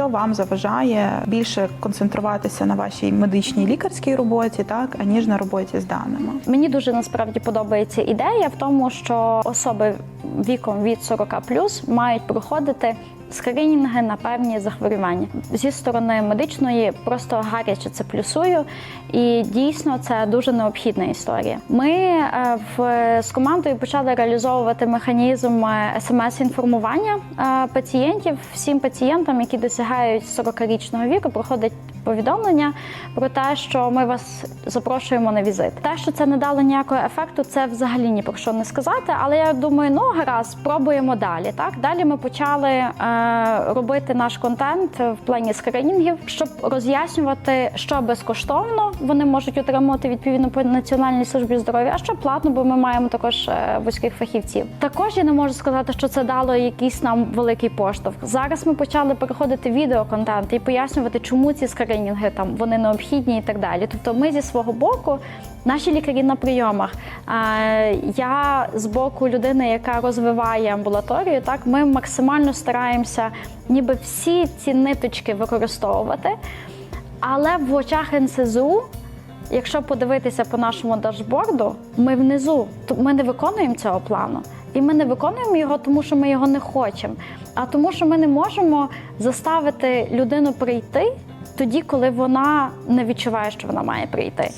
що вам заважає більше концентруватися на вашій медичній лікарській роботі, так аніж на роботі з даними? Мені дуже насправді подобається ідея в тому, що особи віком від 40 мають проходити скринінги на певні захворювання зі сторони медичної. Просто гаряче це плюсую, і дійсно це дуже необхідна історія. Ми е, в з командою почали реалізовувати механізм смс-інформування е, пацієнтів. Всім пацієнтам, які досягають 40-річного віку, проходить повідомлення про те, що ми вас запрошуємо на візит. Те, що це не дало ніякого ефекту, це взагалі ні про що не сказати. Але я думаю, ну гаразд, спробуємо далі. Так далі ми почали е, робити наш контент в плані скринінгів, щоб роз'яснювати, що безкоштовно вони можуть отримати відповідно по національній службі здоров'я, а що платно, бо ми маємо також е, вузьких фахівців. Також я не можу сказати, що це дало якийсь нам великий поштовх. Зараз ми почали переходити відеоконтент і пояснювати, чому ці скринінги там вони необхідні і так далі. Тобто, ми зі свого боку. Наші лікарі на прийомах. Е, Я з боку людини, яка розвиває амбулаторію, так ми максимально стараємося, ніби всі ці ниточки використовувати. Але в очах НСЗУ, якщо подивитися по нашому дашборду, ми внизу, ми не виконуємо цього плану. І ми не виконуємо його, тому що ми його не хочемо, а тому, що ми не можемо заставити людину прийти тоді, коли вона не відчуває, що вона має прийти.